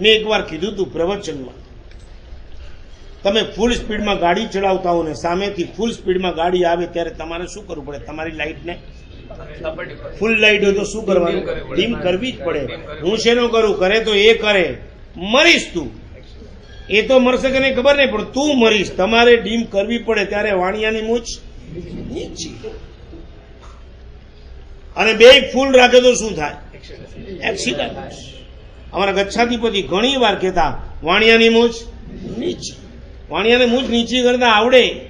મેં એકવાર કીધું હતું પ્રવચનમાં, તમે ફૂલ સ્પીડમાં ગાડી ચલાવતા હો ને સામેથી ફૂલ સ્પીડમાં ગાડી આવે ત્યારે તમારે શું કરવું પડે? તમારી લાઇટને ફૂલ લાઇટ હોય તો શું કરવાનું? ડીમ કરવી જ પડે. હું શેનો કરું? કરે તો એ કરે. મરીશ તું. એ તો મરશે કે નહીં ખબર નહીં, પણ તું મરીશ. તમારે ડીમ કરવી પડે ત્યારે વાણિયાની મૂછ અને બે ફૂલ રાખે તો શું થાય? એક્સિડન્ટ અમારા ગચ્છાધિપતિ ઘણી વાર કહેતા, વાણિયાની મૂછ નીચી. વાણિયાને મૂછ નીચી કરતા આવડે.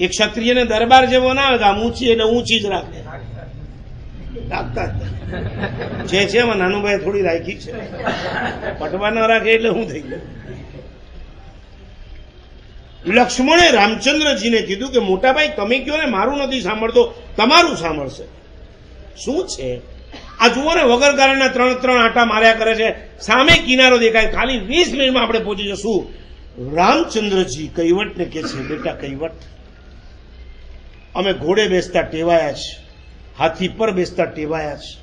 એ ક્ષત્રિયને દરબાર જેવો ના આવે મૂછી એટલે ઊંચી જ રાખે. રાખતા જે છે એમાં નાનુભાઈ થોડી રાખી છે. પટવા ન રાખે એટલે હું થઈ ગયું. લક્ષ્મણે રામચંદ્રજીને કીધું કે, મોટાભાઈ, તમે કયો ને મારું નથી સાંભળતો. તમારું સાંભળશે. શું છે? આ જુઓ ને વગર કારણના ત્રણ ત્રણ આટા માર્યા કરે છે. સામે કિનારો દેખાય. ખાલી વીસ મિનિટમાં આપણે પહોંચી જશું. રામચંદ્રજી કૈવટને કે છે, બેટા કૈવટ અમે ઘોડે બેસતા ટેવાયા છે, હાથી પર બેસતા ટેવાયા છે,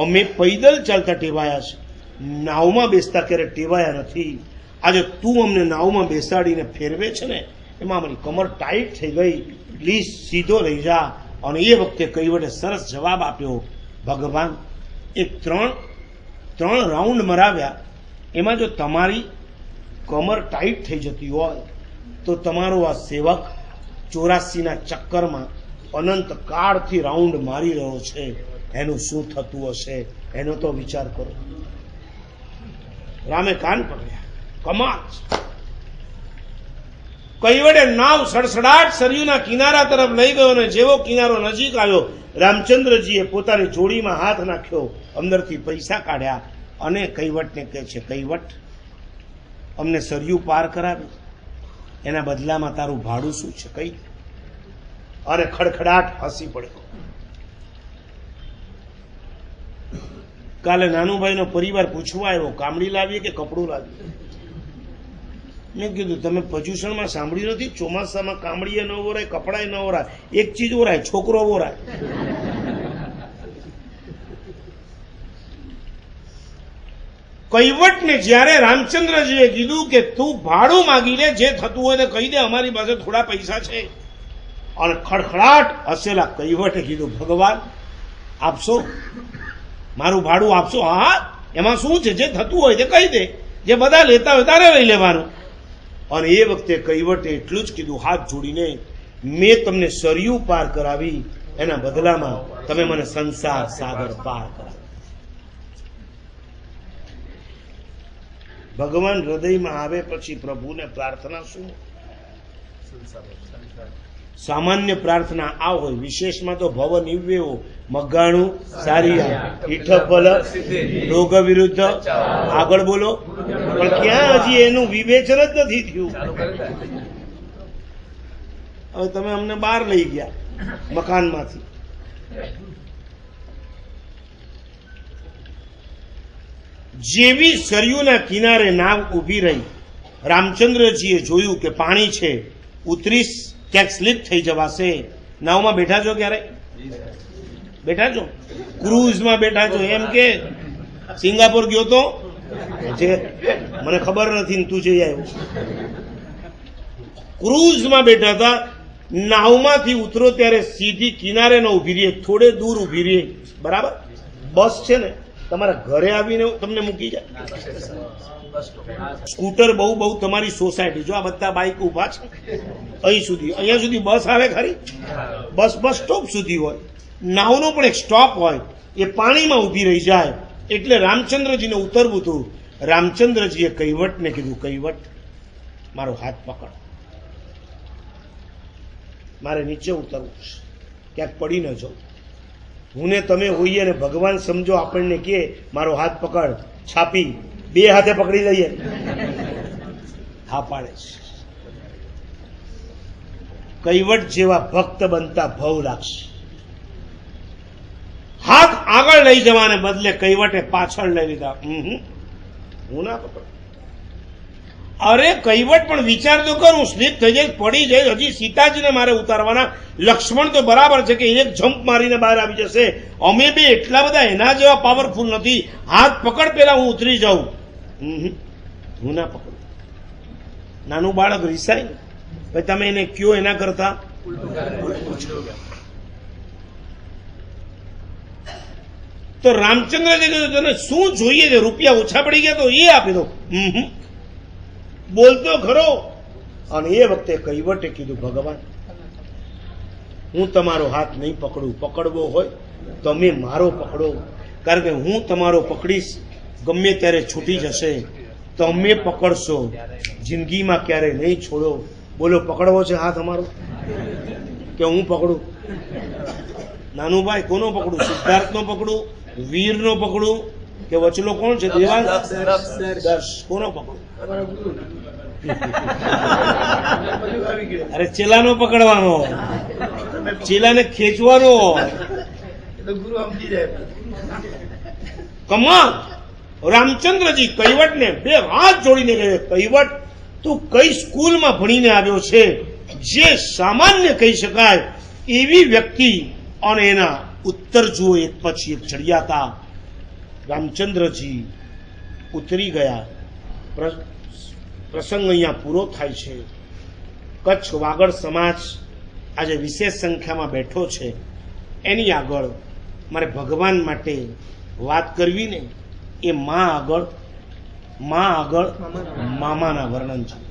અમે પૈદલ ચાલતા ટેવાયા છે, નાવમાં બેસતા ક્યારે ટેવાયા નથી. આજે તું અમને નાવમાં બેસાડીને ફેરવે છે ને, એમાં અમારી કમર ટાઈટ થઈ ગઈ. પ્લીઝ સીધો રહી જા. અને એ વખતે કૈવટે સરસ જવાબ આપ્યો, ભગવાન એ ત્રણ ત્રણ રાઉન્ડ મરાવ્યા, એમાં જો તમારી કમર ટાઈટ થઈ જતી હોય, તો તમારો આ સેવક ચોરાસીના ચક્કરમાં અનંત કાળથી રાઉન્ડ મારી રહ્યો છે. એનું શું થતું હશે? એનો તો વિચાર કરો. રામે કાન પડ્યા કમાલ કૈવડે નાવ સડસડાટ સરયુના કિનારા તરફ લઈ ગયો અને જેવો કિનારો નજીક આવ્યો, રામચંદ્રજીએ પોતાની જોડીમાં હાથ નાખ્યો, અંદરથી પૈસા કાઢ્યા અને કૈવટને કહે છે, કૈવટ, અમને સરયુ પાર કરાવી. એના બદલામાં તારું ભાડું શું છે? કઈ? અરે ખડખડાટ હસી પડ્યો. કાલે નાનુભાઈનો પરિવાર પૂછવા આવ્યો, કામડી લાવીએ કે કપડું લાવીએ? મેં કીધું, તમે પર્યુષણમાં સાંભળ્યું નથી? ચોમાસામાં કામડીએ ન ઓરાય કપડાએ ન ઓરાય એક ચીજ ઓરાય છોકરો ઓરાય કૈવટને જ્યારે રામચંદ્રજીએ કીધું કે, તું ભાડું માગી લે, જે થતું હોય તે કહી દે, અમારી પાસે થોડા પૈસા છે. અને ખડખડાટ હસેલા કૈવટે કીધું, ભગવાન, આપશો? મારું ભાડું આપશો? હા, એમાં શું છે? જે થતું હોય તે કહી દે. જે બધા લેતા હોય તારે લઈ લેવાનું. અને એ વખતે કહીવટે એટલું જ કીધું, હાથ જોડીને મેં તમને સરયુ પાર કરાવી, એના બદલામાં તમે મને સંસાર સાગર પાર કરાવી. ભગવાન હૃદયમાં આવે પછી પ્રભુને પ્રાર્થના શું? સામાન્ય પ્રાર્થના આ હોય. વિશેષમાં તો ભવ નિવ્યો મગાણું સારિયા ઈઠપલ રોગ વિરુદ્ધ. આગળ બોલો. પણ ક્યાં હજી એનું વિવેચન જ નથી થયું? હવે તમે અમને બહાર લઈ ગયા મકાનમાંથી. જેવી સરયુના કિનારે નાવ ઊભી રહી, રામચંદ્રજીએ જોયું કે પાણી છે ઉતરીશ ક્યાંક સ્લીપ થઈ જવાશે. નાવમાં બેઠા છો ક્યારે? બેઠા છો? ક્રૂઝમાં બેઠા છો. એમ કે, સિંગાપોર ગયો તો? જે, મને ખબર નથી તું જઈ આવ્યો. ક્રૂઝમાં બેઠા હતા. નાવમાંથી ઉતરો ત્યારે સીધી કિનારે ન ઊભી રહીએ, થોડે દૂર ઊભી રહીએ. બરાબર? બસ છે ને? તમારા ઘરે આવીને તમને મૂકી જાય. સ્કૂટર બહુ બહુ તમારી સોસાયટી. જો આ બધા બાઇક ઊભા છે, અહીં સુધી. અહીંયા સુધી બસ આવે ખરી? બસ બસ સ્ટોપ સુધી હોય. નાવનો પણ એક સ્ટોપ હોય. એ પાણીમાં ઊભી રહી જાય. એટલે રામચંદ્રજીને ઉતરવું હતું. રામચંદ્રજીએ કહીવટને કીધું કહીવટ મારો હાથ પકડ. મારે નીચે ઉતરવું છે. ક્યાંક પડી ન જાઉં હું ને તમે હોઈએ ને ભગવાન સમજો આપણને કે મારો હાથ પકડ, છાપી, બે હાથે પકડી લઈએ. હા પાડે કૈવટ જેવા ભક્ત બનતા ભવ લાગશે. હાથ આગળ લઈ જવાને બદલે કૈવટે પાછળ લઈ લીધા. હું ના પકડ. અરે કહીવટ, પણ વિચાર તો કરું. સ્લીપ થઈ જાય, પડી જાય. હજી સીતાજીને મારે ઉતારવાના. લક્ષ્મણ તો બરાબર છે કે એક જમ્પ મારીને બહાર આવી જશે. અમે બી એટલા બધા એના જેવા પાવરફુલ નથી. હાથ પકડ પેલા, હું ઉતરી જાઉં. હું ના પકડું. નાનું બાળક રિસાય. ભાઈ, તમે એને કયો એના કરતા? તો રામચંદ્રજી કીધું તને શું જોઈએ છે? રૂપિયા ઓછા પડી ગયા તો એ આપી દો. હમ. બોલતો ખરો. અને એ વખતે કહીવટે કીધું ભગવાન હું તમારો હાથ નહીં પકડું. પકડવો હોય તમે મારો પકડો. કારણ કે હું તમારો પકડીશ ગમે ત્યારે છૂટી જશે. તમે પકડશો. જિંદગીમાં ક્યારે નહીં છોડો. બોલો પકડવો છે હાથ અમારો? કે હું પકડું? નાનું ભાઈ કોનો પકડું? સિદ્ધાર્થનો પકડું? વીરનો પકડું? કે વચલો કોણ છે? દેવાંગ? દર્શ કોનો પકડું? અરે ચેલાનો પકડવાનો. ચેલાને ખેંચવાનો. કમા રામચંદ્રજી કૈવટને બે હાથ જોડીને કહે કૈવટ તું કઈ સ્કૂલમાં ભણીને આવ્યો છે? જે સામાન્ય કહી શકાય. એવી વ્યક્તિ અને એના ઉત્તર જુઓ એક પછી એક ચડિયાતા રામચંદ્રજી ઉતરી ગયા. પ્રસંગ અહીંયા પૂરો થાય છે. કચ્છ વાગડ સમાજ આજે વિશેષ સંખ્યામાં બેઠો છે. એની આગળ મારે ભગવાન માટે વાત કરવી ને એ મા આગળ મા આગળ મામાના વર્ણન છે.